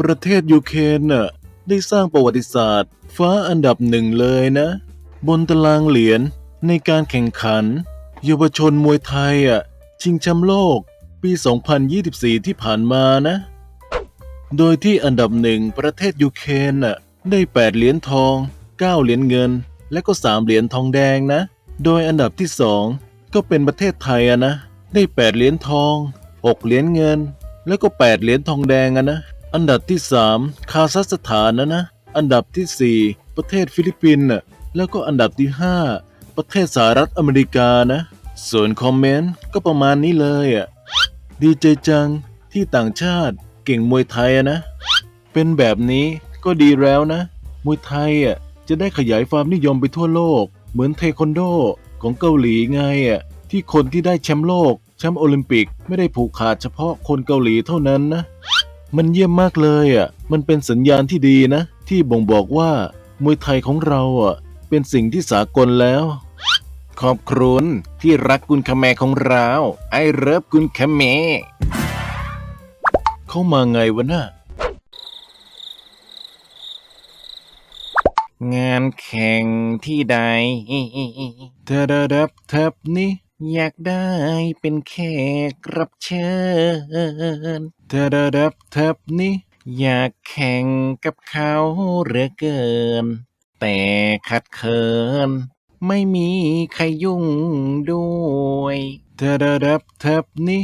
ประเทศยูเครนน่ะได้สร้างประวัติศาสตร์ ฟ้าอันดับหนึ่งเลยนะ บนตารางเหรียญในการแข่งขัน เยาวชนมวยไทยอะชิงแชมป์โลกปี 2024 ที่ผ่านมานะ โดยที่อันดับหนึ่งประเทศยูเครนน่ะได้ 8 เหรียญทอง 9 เหรียญเงิน และก็ 3 เหรียญทองแดงนะ โดยอันดับที่ 2 ก็เป็นประเทศไทยอะนะ ได้ 8 เหรียญทอง 6 เหรียญเงิน แล้วก็ 8 เหรียญทองแดงอะนะ อันดับที่ 3 คาซัคสถานนะนะ อันดับทีสี่ 4 ประเทศฟิลิปปินส์แล้วก็อันดับที่ 5 ประเทศสหรัฐอเมริกานะ ส่วนคอมเมนต์ก็ประมาณนี้เลยอะดีใจจังที่ต่างชาติเก่งมวยไทยนะ เป็นแบบนี้ก็ดีแล้วนะ มวยไทยอะจะได้ขยายความนิยมไปทั่วโลก เหมือนเทควันโดของเกาหลีไงอะที่คนที่ได้แชมป์โลกแชมป์โอลิมปิกไม่ได้ผูกขาดเฉพาะคนเกาหลีเท่านั้นนะ มันเยี่ยมมากเลยอะ มันเป็นสัญญาณที่ดีนะ ที่บ่งบอกว่ามวยไทยของเราอะ เป็นสิ่งที่สากลแล้ว ขอบคุณที่รักกุนคาแมของเราไอเริฟกุนคาแมเข้ามาไงวะน่ะงานแข่งที่ใดเธอดดับทับนี่ อยากได้เป็นแขกรับเชิญเธอดดับเทบนี่อยากแข่งกับเขาเหลือเกิน แต่ขัดเขิน ไม่มีใครยุ่งด้วยเธอดดับเทบนี่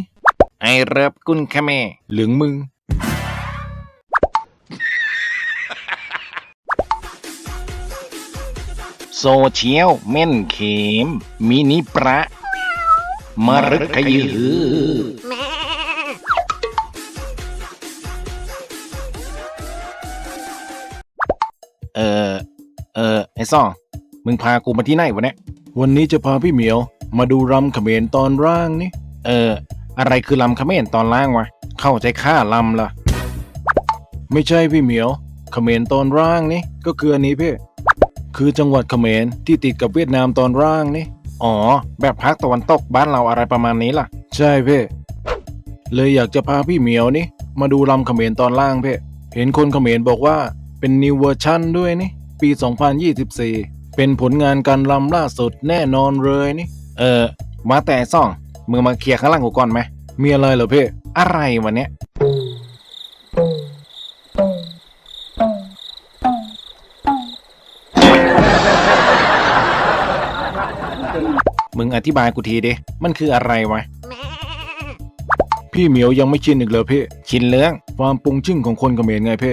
ไอรับกุนคะแม่ เหลืองมึง โซเชียลเม่นเข็มมินิประ มรึกขยือเออ เออ ไอ้ซ่องมึงพากูมาที่ไหนวะเนี่ย วันนี้จะพาพี่เหมียว มาดูรำเขมรตอนร่างนี่ เออ อะไรคือลำเขมรตอนล่างวะ เข้าใจค่าลำละไม่ใช่พี่เหมียวเขมรตอนร่างนี่ก็คืออันนี้เพ่คือจังหวัดเขมรที่ติดกับเวียดนามตอนร่างนี่ อ๋อ แบบภาคตะวันตกบ้านเราอะไรประมาณนี้ล่ะ ใช่เพ่เลยอยากจะพาพี่เหมียวนี่ มาดูลำเขมรตอนล่างเพ่เห็นคนเขมรบอกว่าเป็นนิวเวอร์ชันด้วยนี่ ปี 2024 เป็นผลงานการลำล่าสุดแน่นอนเลยนี่ เออ มาแต่ซ่อง มึงมาเคลียร์ข้างล่างกูก่อนไหมมีอะไรเหรอเพ่อะไรวะเนี้ย มึงอธิบายกูทีดิ มันคืออะไรวะ พี่เหมียวยังไม่ชินอีกเลยเพ่ชินเรื่องความปรุงชิ่งของคนเขมรไงเพ่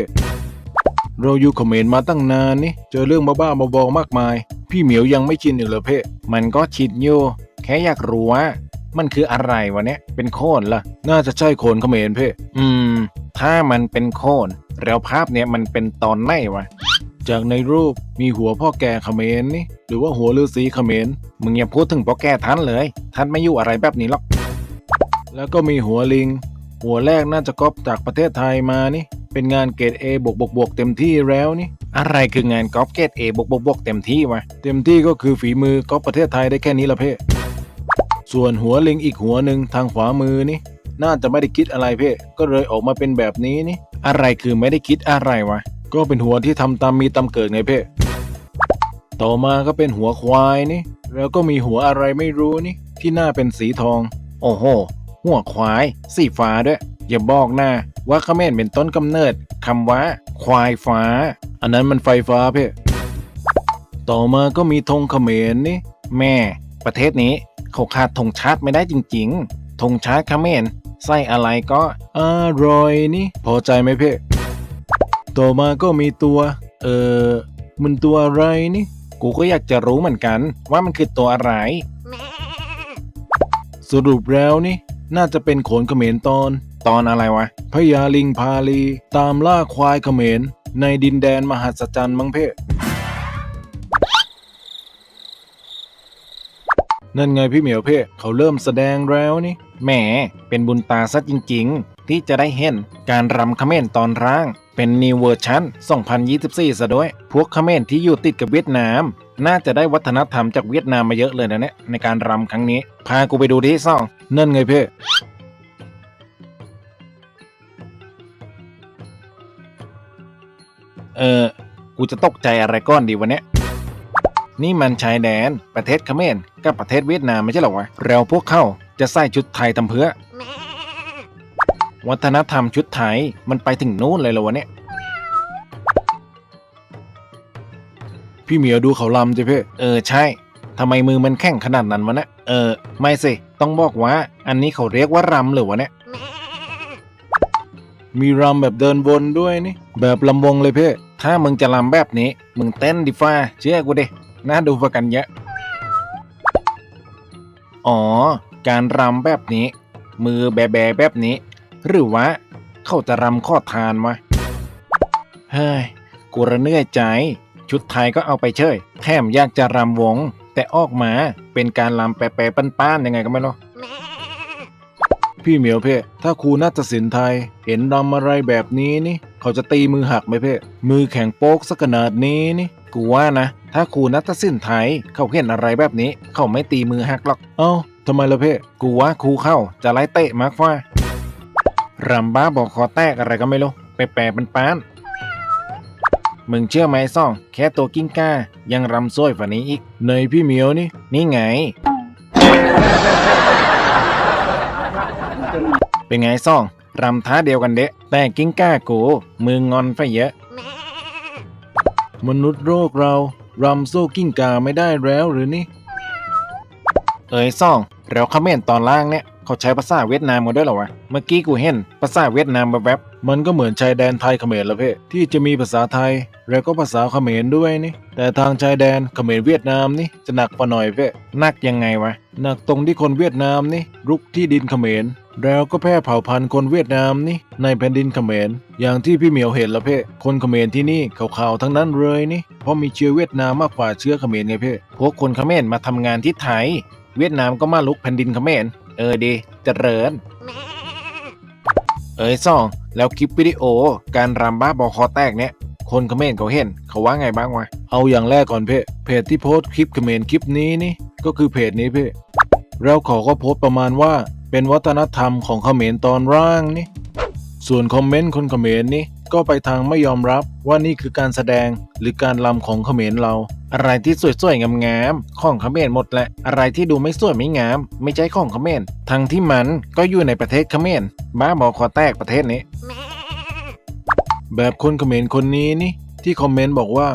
เราอยู่เขมรมาตั้งนานนี่ เจอเรื่องบ้าๆบอๆมากมาย พี่เหมียวยังไม่ชินอีกเลยเพ่มันก็ชินอยู่ แค่อยากรู้ว่ามันคืออะไรวะเนี้ยเป็นโคนล่ะ น่าจะใช่โคนเขมรเพ่อืม ถ้ามันเป็นโคนแล้วภาพเนี้ยมันเป็นตอนไหนวะ จากในรูปมีหัวพ่อแก่เขมรนี่หรือว่าหัวฤาษีเขมรมึงอย่าพูดถึงพ่อแก่ท่านเลย ท่านไม่อยู่อะไรแบบนี้หรอก แล้วก็มีหัวลิง หัวแรกน่าจะก๊อปจากประเทศไทยมานี่ เป็นงานเกรด A บวกบวกบวกเต็มที่แล้วนี่ อะไรคืองานก๊อปเกรด A บวกบวกบวกเต็มที่วะเต็มที่ก็คือฝีมือก๊อปประเทศไทยได้แค่นี้ละเพ่ส่วนหัวลิงอีกหัวหนึ่งทางขวามือนี่น่าจะไม่ได้คิดอะไรเพ่ก็เลยออกมาเป็นแบบนี้นี่ อะไรคือไม่ได้คิดอะไรวะ ก็เป็นหัวที่ทำตามมีตามเกิดไงเพ่ต่อมาก็เป็นหัวควายนี่ แล้วก็มีหัวอะไรไม่รู้นี่ ที่หน้าเป็นสีทอง โอ้โห หัวควาย สีฟ้าด้วย อย่าบอกนะว่าเขมรเป็นต้นกำเนิดคำว่า ควายฟ้า อันนั้นมันไฟฟ้าเพ่ต่อมาก็มีธงเขมรนี่ แม่ ประเทศนี้เขาขาดธงชาติไม่ได้จริง ๆธงชาติเขมรใส่อะไรก็อร่อยนี่ พอใจไหมเพ่ ต่อมาก็มีตัว เออมันตัวอะไรนี่ กูก็อยากจะรู้เหมือนกัน ว่ามันคือตัวอะไร สรุปแล้วนี่ น่าจะเป็นโขนเขมรตอน ตอนอะไรวะพญาลิงพาลี ตามล่าควายเขมร ในดินแดนมหัศจรรย์มังเพ่นั่นไงพี่เหมียวเพ่เขาเริ่มแสดงแล้วนี่ แหม เป็นบุญตาซะจริง ๆ ที่จะได้เห็นการรำเขมรตอนร่าง เป็นนิวเวอร์ชัน2024 ซะด้วย พวกเขมรที่อยู่ติดกับเวียดนาม น่าจะได้วัฒนธรรมจากเวียดนามมาเยอะเลยนะเนี่ยในการรำครั้งนี้ พากูไปดูที่ซ่องเนั่นไงเพ่เออ กูจะตกใจอะไรก้อนดีวันเนี้ยนี่มันชายแดน ประเทศเขมรกับประเทศเวียดนามไม่ใช่หรอวะแล้วพวกเข้าจะใส่ชุดไทยทำเพื่อ วัฒนธรรมชุดไทยมันไปถึงนู้นเลยเหรอวะเนี่ย พี่เหมียวดูเขาลำจ้ะเพ่เออใช่ทำไมมือมันแข็งขนาดนั้นวะเนี่ยเออ ไม่สิ ต้องบอกว่า อันนี้เขาเรียกว่ารำหรือวะเนี่ย มีรำแบบเดินวนด้วยนี่ แบบลำวงเลยเพ่ถ้ามึงจะรำแบบนี้ มึงเต้นดิฟ้าเชื่อกูดิน่าดูกว่ากันเยอะ อ๋อ การรำแบบนี้ มือแบแบๆแบบนี้ หรือว่าเขาจะรำข้อทานวะ เฮ้ย กูระเนื่อยใจ ชุดไทยก็เอาไปเชยแถมอยากจะรำวง แต่ออกมาเป็นการรำแปรๆป้านๆยังไงก็ไม่รู้พี่เหมียวเพ่ถ้าครูนาฏศิลป์ไทย เห็นรำอะไรแบบนี้นี่ เขาจะตีมือหักไหมเพ่มือแข็งโป๊กสักขนาดนี้นี่ กูว่านะ ถ้าครูนาฏศิลป์ไทย เขาเห็นอะไรแบบนี้ เขาไม่ตีมือหักหรอก เอ้าทำไมล่ะเพ่กูว่าครูเข้าจะไล่เตะมากฟ้า รำบ้าบอกคอแตกอะไรก็ไม่รู้แปรๆเป็นปานๆมึงเชื่อไหมซ่อง แค่ตัวกิ้งก้า ยังรำซ้วยฝันนี้อีกในพี่เหมียวนี่ นี่ไง เป็นไงซ่อง รำท้าเดียวกันเดะ แต่กิ้งก้ากูมืองอนไฟเยอะ มนุษย์โรคเรารำสู้กิ้งกาไม่ได้แล้วหรือนี่ เอ้ยซ่องแล้วเขมรตอนล่างเนี่ย เขาใช้ภาษาเวียดนามกันด้วยเหรอวะ เมื่อกี้กูเห็นภาษาเวียดนามแบบๆมันก็เหมือนชายแดนไทยเขมรละเพ่ที่จะมีภาษาไทย แล้วก็ภาษาเขมรด้วยนี่ แต่ทางชายแดนเขมรเวียดนามนี่จะหนักกว่าหน่อยเพ่หนักยังไงวะ หนักตรงที่คนเวียดนามนี่รุกที่ดินเขมร แล้วก็แพร่เผ่าพันธุ์คนเวียดนามนี่ในแผ่นดินเขมร อย่างที่พี่เหมียวเห็นละเพ่คนเขมรที่นี่ขาวๆทั้งนั้นเลยนี่ เพราะมีเชื้อเวียดนามมากกว่าเชื้อเขมรไงเพ่พวกคนเขมรมาทำงานที่ไทย เวียดนามก็มาลุกแผ่นดินเขมร เออดีเจริญ เอ้ยซ่องแล้วคลิปวิดีโอ การรำบ้าบอคอแตกเนี่ยคนเขมรเขาเห็นเขาว่าไงบ้างวะ เอาอย่างแรกก่อนเพ่เพจที่โพสต์คลิปเขมรคลิปนี้นี่ก็คือเพจนี้เพ่แล้วเขาก็โพสต์ประมาณว่า เป็นวัฒนธรรมของเขมรตอนร่างนี่ส่วนคอมเมนต์คนเขมรนี่ ก็ไปทางไม่ยอมรับว่านี่คือการแสดงหรือการลำของเขมรเรา อะไรที่สวยๆงามๆของเขมรหมดแหละอะไรที่ดูไม่สวยไม่งาม ไม่ใช่ของเขมรทั้งที่มันก็อยู่ในประเทศเขมรบ้าบอคอแตกประเทศนี้ แบบคนเขมรคนนี้นี่ที่คอมเมนต์บอกว่า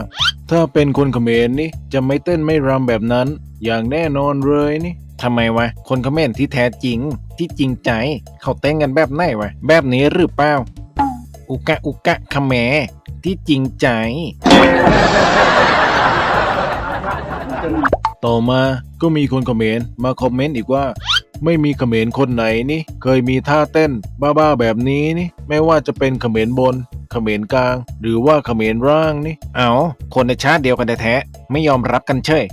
ถ้าเป็นคนเขมรนี่จะไม่เต้นไม่รำแบบนั้น อย่างแน่นอนเลยนี่ทำไมวะ คนเขมรที่แท้จริง ที่จริงใจ เขาเต้นกันแบบไหนวะ แบบนี้หรือเปล่า อุกะอุกะเขมที่จริงใจ ต่อมาก็มีคนเขมรมนต์มาคอมเมนต์อีกว่า ไม่มีเขมรคนไหนนี่เคยมีท่าเต้นบ้าๆแบบนี้นี่ไม่ว่าจะเป็นเขมรบนเขมรกลาง หรือว่าเขมรร่างนี่เอาคนในชาติเดียวกันแท้ๆไม่ยอมรับกันเฉย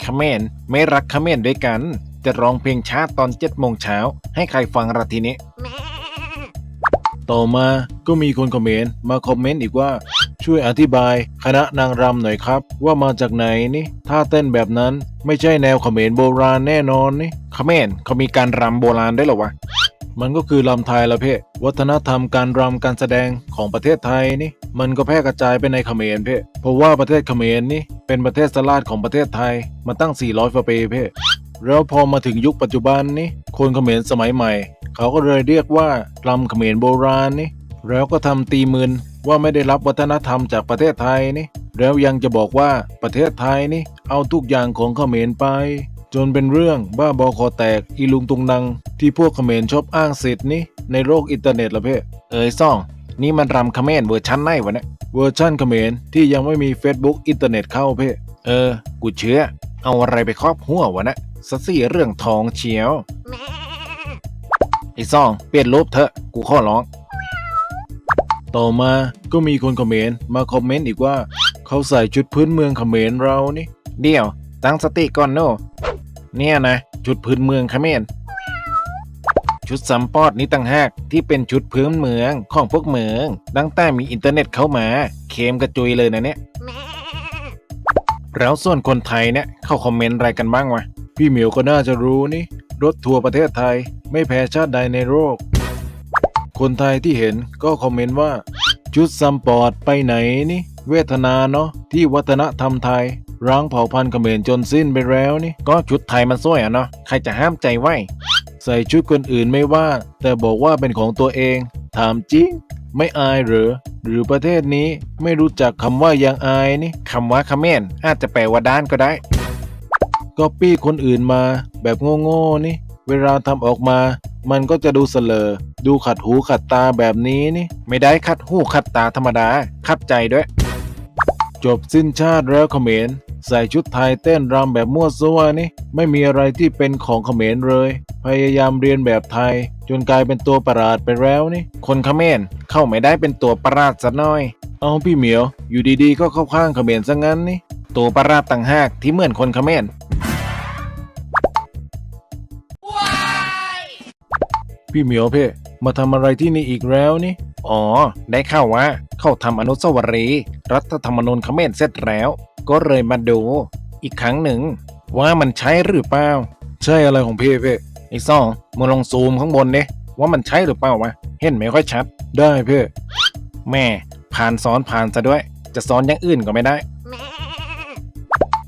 เขมรไม่รักเขมรด้วยกัน จะร้องเพลงชาติตอนเจ็ดโมงเช้าให้ใครฟังละทีนี้ ต่อมาก็มีคนคอมเมนต์มาคอมเมนต์อีกว่า ช่วยอธิบายคณะนางรำหน่อยครับ ว่ามาจากไหนนี่ท่าเต้นแบบนั้นไม่ใช่แนวเขมรโบราณแน่นอนนี่เขมรเขามีการรำโบราณได้หรอวะมันก็คือรำไทยละเพ่วัฒนธรรมการรำการแสดงของประเทศไทยนี่ มันก็แพร่กระจายไปในเขมรเพ่เพราะว่าประเทศเขมรนี่เป็นประเทศสลาดของประเทศไทยมาตั้ง 400กว่าปีเพ่ แล้วพอมาถึงยุคปัจจุบันนี่คนเขมรสมัยใหม่ เขาก็เลยเรียกว่ารำเขมรโบราณนี่แล้วก็ทำตีมืนว่าไม่ได้รับวัฒนธรรมจากประเทศไทยนี่แล้วยังจะบอกว่าประเทศไทยนี่เอาทุกอย่างของเขมรไป จนเป็นเรื่องบ้าบอคอแตกอีลุงตุงนัง ที่พวกเขมรชอบอ้างสิทธิ์นี่ในโลกอินเทอร์เน็ตละเพ่เอ้ยซ่องนี่มันรำเขมรเวอร์ชันไหนวะเนี่ยเวอร์ชันเขมรที่ยังไม่มี Facebook อินเทอร์เน็ตเข้าเพ่เออ กูเชื่อ เอาอะไรไปครอบหัววะนะ สะสี่เรื่องทองเชียวไอ้ซ่อง เปลี่ยนรูปเถอะ กูขอร้อง ต่อมาก็มีคนเขมรมาคอมเมนต์อีกว่า เขาใส่ชุดพื้นเมืองเขมรเรานี่ เดี๋ยว ตั้งสติก่อนโนเนี่ยนะ ชุดพื้นเมืองเขมรชุดสัมปอดนี้ต่างหากที่เป็นชุดพื้นเมืองของพวกเมือง ตั้งแต่มีอินเทอร์เน็ตเข้ามา เคมกระจุยเลยนะเนี่ยแล้วส่วนคนไทยเนี่ย เขาคอมเมนต์อะไรกันบ้างวะ พี่เหมียวก็น่าจะรู้นี่ รถทัวร์ประเทศไทยไม่แพ้ชาติใดในโลก คนไทยที่เห็นก็คอมเมนต์ว่า ชุดซัมปอร์ตไปไหนนี่ เวทนาเนาะที่วัฒนธรรมไทยร้างเผ่าพันธุ์เขมรจนสิ้นไปแล้วนี่ ก็ชุดไทยมันสวยอะเนาะใครจะห้ามใจไหวใส่ชุดคนอื่นไม่ว่า แต่บอกว่าเป็นของตัวเอง ถามจริง ไม่อายหรือ หรือประเทศนี้ไม่รู้จักคำว่ายังอายนี่คำว่าคเขมรอาจจะแปลว่าด้านก็ได้ ก็ปี้คนอื่นมา แบบโง่ๆนี่ เวลาทำออกมา มันก็จะดูเสลอ ดูขัดหูขัดตาแบบนี้นี่ ไม่ได้ขัดหูขัดตาธรรมดา ขัดใจด้วย จบสิ้นชาติแล้วเขมรใส่ชุดไทยเต้นรำแบบมั่วซั่วนี่ ไม่มีอะไรที่เป็นของเขมรเลย พยายามเรียนแบบไทย จนกลายเป็นตัวประหลาดไปแล้วนี่ คนเขมรเข้าไม่ได้เป็นตัวประหลาดสักหน่อย เอาพี่เหมียว อยู่ดีๆ ก็เข้าข้างเขมรซะงั้นนี่ ตัวประหลาดต่างหากที่เหมือนคนเขมร พี่เหมียวเพ่มาทำอะไรที่นี่อีกแล้วนี่ อ๋อ ได้ข่าวว่า เข้าทำอนุสาวรีย์รัฐธรรมนูญเขมรเสร็จแล้ว ก็เลยมาดู อีกครั้งหนึ่ง ว่ามันใช่หรือเปล่า ใช่อะไรของพี่เพ่ไอ้ซ่องมึงลองซูมข้างบนดิว่ามันใช่หรือเปล่าวะ เห็นไม่ค่อยชัด ได้เพ่แม่ผ่านซ้อนผ่านซะด้วย จะซ้อนอย่างอื่นก็ไม่ได้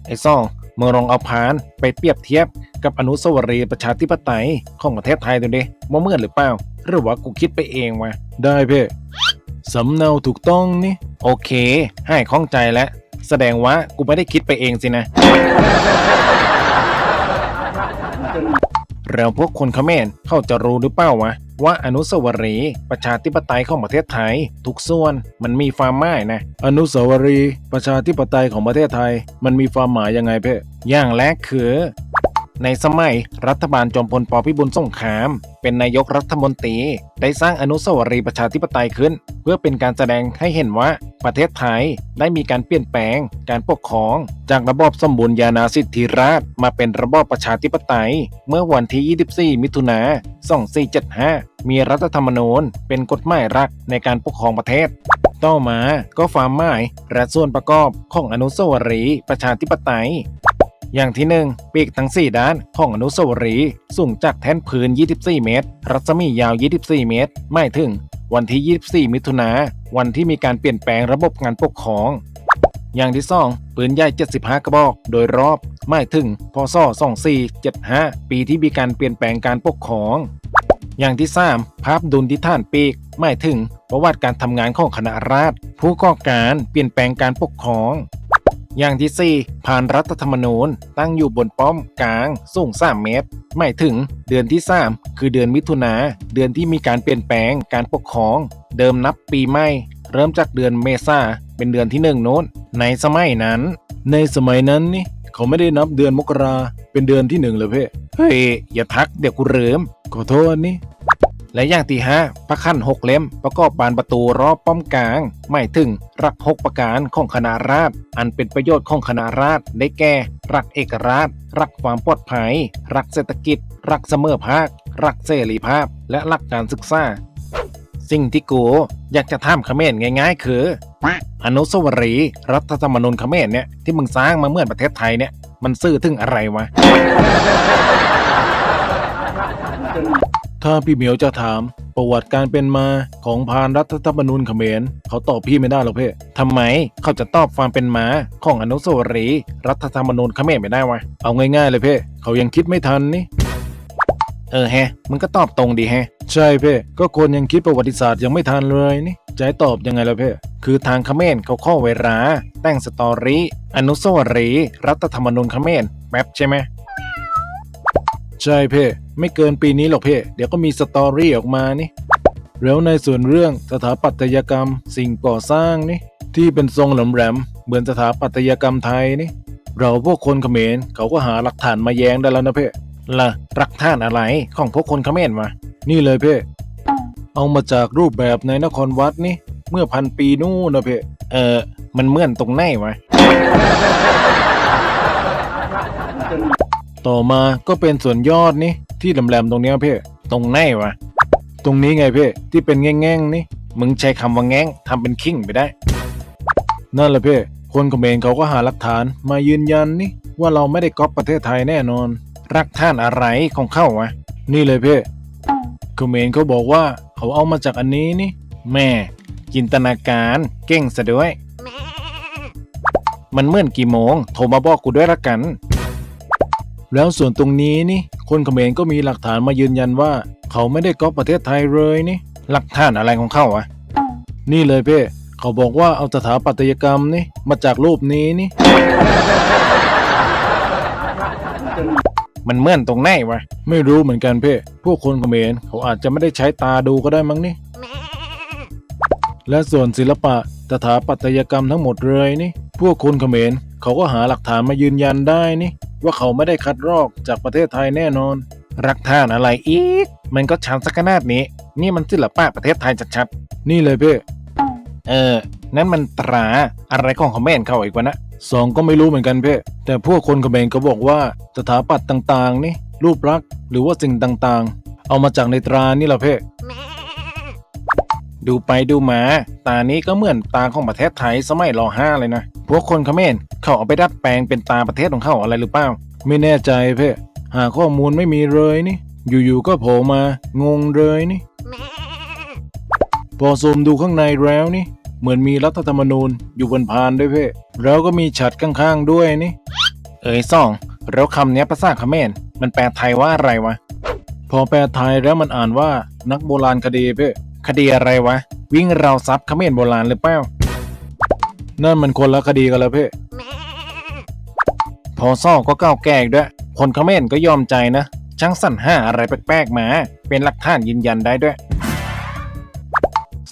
ไอ้ซ่อง มื่อลองเอาพานไปเปรียบเทียบกับอนุสาวรีย์ประชาธิปไตยของประเทศไทยดูดิว่าเมื่อหรือเปล่า หรือว่ากูคิดไปเองวะได้เพ่สำเนาถูกต้องนี่ โอเค ให้ข้องใจแล้ว แสดงว่ากูไม่ได้คิดไปเองสินะ แล้วพวกคนเขมรเขาจะรู้หรือเปล่าวะว่าอนุสาวรีย์ประชาธิปไตยของประเทศไทย ทุกส่วนมันมีความหมายนะ อนุสาวรีย์ประชาธิปไตยของประเทศไทย มันมีความหมายยังไงเพ่อย่างแรกคือ ในสมัยรัฐบาลจอมพลปพิบูลสงคราม เป็นนายกรัฐมนตรี ได้สร้างอนุสาวรีย์ประชาธิปไตยขึ้น เพื่อเป็นการแสดงให้เห็นว่าประเทศไทยได้มีการเปลี่ยนแปลง การปกครอง จากระบอบสมบูรณาญาสิทธิราชมาเป็นระบอบประชาธิปไตย เมื่อวันที่ 24 มิถุนา2475 มีรัฐธรรมนูญเป็นกฎหมายรักในการปกครองประเทศต่อมาก็ความหมายและส่วนประกอบของอนุสาวรีย์ประชาธิปไตย อย่างที่หนึ่งปีกทั้ง 4 ด้านของอนุสาวรีย์สูงจากแท่นพื้น 24 เมตร รัศมียาว 24 เมตร ไม่ถึง วันที่ 24 มิถุนาวันที่มีการเปลี่ยนแปลงระบบงานปกครอง อย่างที่ 2 ปืนใหญ่ 75 กระบอก โดยรอบ ไม่ถึง พศ 2475 ปีที่มีการเปลี่ยนแปลงการปกครอง อย่างที่ 3 ภาพดุลที่ท่านปีก ไม่ถึงประวัติการทำงานของคณะราษฎรผู้ก่อการเปลี่ยนแปลงการปกครอง อย่างที่ 4 ผ่านรัฐธรรมนูญ ตั้งอยู่บนป้อมกลางสูง 3 เมตรไม่ถึงเดือนที่ 3 คือเดือนมิถุนา เดือนที่มีการเปลี่ยนแปลงการปกครอง เดิมนับปีใหม่ เริ่มจากเดือนเมษาเป็นเดือนที่หนึ่งโน้น ในสมัยนั้น ในสมัยนั้นนี่เขาไม่ได้นับเดือนมกราเป็นเดือนที่หนึ่งเลยเพ่เฮ้ยอย่าทักเดี๋ยวกูเริ่มขอโทษนี่ และอย่างที่ห้าพระขั้นหกเล่มประกอบบานประตูรอบป้อมกลางไม่ถึงรักหกประการของคณะราษฎรอันเป็นประโยชน์ของคณะราษฎรได้แก่รักเอกราชรักความปลอดภัยรักเศรษฐกิจรักเสมอภาครักเสรีภาพ และรักการศึกษาสิ่งที่กูอยากจะถามเขมรง่าย ๆ คือ อนุสาวรีย์รัฐธรรมนูญเขมรเนี่ยที่มึงสร้างมาเมื่อประเทศไทยเนี่ยมันซื่อถึงอะไรวะ ถ้าพี่เหมียวจะถามประวัติการเป็นมาของพานรัฐธรรมนูญเขมร เขาตอบพี่ไม่ได้หรอกเพ่ทำไมเขาจะตอบความเป็นมาของอนุสาวรีย์รัฐธรรมนูญเขมรไม่ได้วะ เอาง่ายๆเลยเพ่เขายังคิดไม่ทันนี่ เออแฮะมึงก็ตอบตรงดีแฮะ ใช่เพ่ก็คนยังคิดประวัติศาสตร์ยังไม่ทันเลยนี่ จะให้ตอบยังไงล่ะเพ่คือทางเขมรเขาข้อเวลาแต่งสตอรี่อนุสาวรีย์รัฐธรรมนูญเขมรแป๊บใช่ไหม ใช่เพ่ไม่เกินปีนี้หรอกเพ่เดี๋ยวก็มีสตอรี่ออกมานี่แล้วในส่วนเรื่องสถาปัตยกรรมสิ่งก่อสร้างนี่ที่เป็นทรงแหลมๆเหมือนสถาปัตยกรรมไทยนี่เราพวกคนเขมรเขาก็หาหลักฐานมาแย้งได้แล้วนะเพ่ล่ะหลักฐานอะไรของพวกคนเขมรมา นี่เลยเพ่เอามาจากรูปแบบในนครวัดนี่เมื่อพันปีนู่นนะเพ่เออมันเหมือนตรงไหนวะ ต่อมาก็เป็นส่วนยอดนี่ที่แหลมๆตรงเนี้ยเพ่ตรงไหนวะ ตรงนี้ไงเพ่ที่เป็นแง่งๆนี่มึงใช้คำว่าแง่งทำเป็นคิงไปได้ นั่นแหละเพ่คนเขมรเขาก็หาหลักฐานมายืนยันนี่ว่าเราไม่ได้ก๊อปประเทศไทยแน่นอน รักท่านอะไรของเข้าวะ นี่เลยเพ่เขมรเขาบอกว่าเขาเอามาจากอันนี้นี่ แม่จินตนาการเก่งซะด้วย มันเมื่อนกี่โมง โทรมาบอกกูด้วยละกัน แล้วส่วนตรงนี้นี่คนเขมรก็มีหลักฐานมายืนยันว่า เขาไม่ได้ก๊อปประเทศไทยเลยนี่ หลักฐานอะไรของเขาอะนี่เลยเพ่เขาบอกว่าเอาสถาปัตยกรรมนี่มาจากรูปนี้นี่ มันเมื่อนตรงไหนวะไม่รู้เหมือนกันเพ่พวกคนเขมรเขาอาจจะไม่ได้ใช้ตาดูก็ได้มั้งนี่ และส่วนศิลปะ สถาปัตยกรรมทั้งหมดเลยนี่ พวกคนเขมรเขาก็หาหลักฐานมายืนยันได้นี่ ว่าเขาไม่ได้คัดลอกจากประเทศไทยแน่นอนหลักฐานอะไรอีก มันก็ชัดสักนาดนี้ นี่มันศิลปะประเทศไทยชัดๆ นี่เลยเพ่เออ นั่นมันตราอะไรของเขมรเขาอีกวะนะสองก็ไม่รู้เหมือนกันเพ่แต่พวกคนเขมรก็บอกว่าสถาปัตย์ต่างๆ นี่รูปลักษณ์หรือว่าสิ่งต่างๆ เอามาจากในตรานี่แหละเพ่ ดูไปดูมา ตานี้ก็เหมือนตาของประเทศไทยสมัยรห้าเลยนะ พวกคนเขมรเขาเอาไปดัดแปลงเป็นตาประเทศของเขาอะไรหรือเปล่า ไม่แน่ใจเพ่หาข้อมูลไม่มีเลยนี่ อยู่ๆก็โผล่มางงเลยนี่ พอซูมดูข้างในแล้วนี่ เหมือนมีรัฐธรรมนูญอยู่บนพานด้วยเพ่แล้วก็มีฉัดข้างๆด้วยนี่ เอ๋ยซ่องแล้วคำเนี้ยภาษาเขมรมันแปลไทยว่าอะไรวะ พอแปลไทยแล้วมันอ่านว่านักโบราณคดีเพ่ คดีอะไรวะ วิ่งราวทรัพย์เขมรโบราณหรือเปล่านั่นมันคนละคดีกันแล้วเพ่พอซ่อก็ก้าวแก่อีกด้วย คนเขมรก็ยอมใจนะช่างสั่นห้าอะไรแปลกๆมา เป็นหลักฐานยืนยันได้ด้วย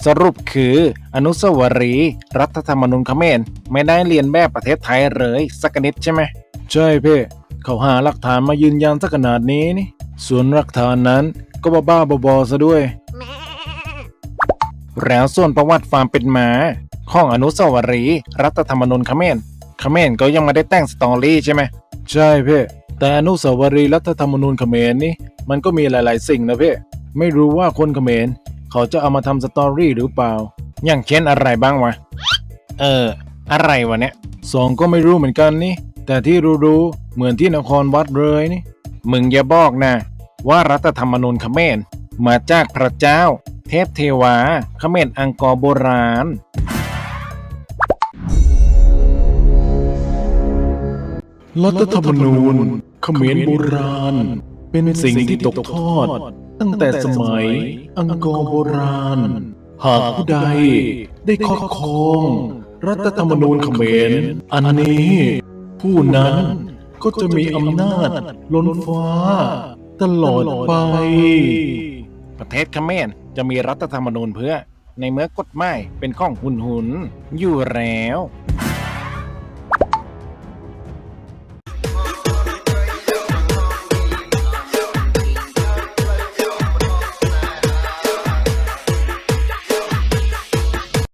สรุปคือ อนุสาวรีย์รัฐธรรมนูญเขมรไม่ได้เรียนแบบประเทศไทยเลยสักนิดใช่ไหมใช่เพ่เขาหาหลักฐานมายืนยันสักขนาดนี้นี่ส่วนหลักฐานนั้นก็บ้าๆบอๆซะด้วย แล้วส่วนประวัติความเป็นมาของอนุสาวรีย์รัฐธรรมนูญเขมรเขมรก็ยังไม่ได้แต่งสตอรี่ใช่ไหมใช่เพ่แต่อนุสาวรีย์รัฐธรรมนูญเขมรนี่มันก็มีหลาย ๆ สิ่งนะเพ่ไม่รู้ว่าคนเขมรเขาจะเอามาทำสตอรี่หรือเปล่า อย่างเช่นอะไรบ้างวะ เออ อะไรวะเนี่ยสองก็ไม่รู้เหมือนกันนี่ แต่ที่รู้ๆเหมือนที่นครวัดเลยนี่ มึงอย่าบอกนะ ว่ารัฐธรรมนูญเขมรมาจากพระเจ้า เทพเทวาเขมรอังกอร์โบราณ รัฐธรรมนูญเขมรโบราณ เป็นสิ่งที่ตกทอด ตั้งแต่สมัยอังกอร์โบราณ หากผู้ใดได้ครอบครอง รัฐธรรมนูญเขมรอันนี้ ผู้นั้นก็จะมีอำนาจล้นฟ้า ตลอดไป ประเทศเขมรจะมีรัฐธรรมนูญเพื่อในเมื่อกฎหมายเป็นข้องหุนหุนอยู่แล้ว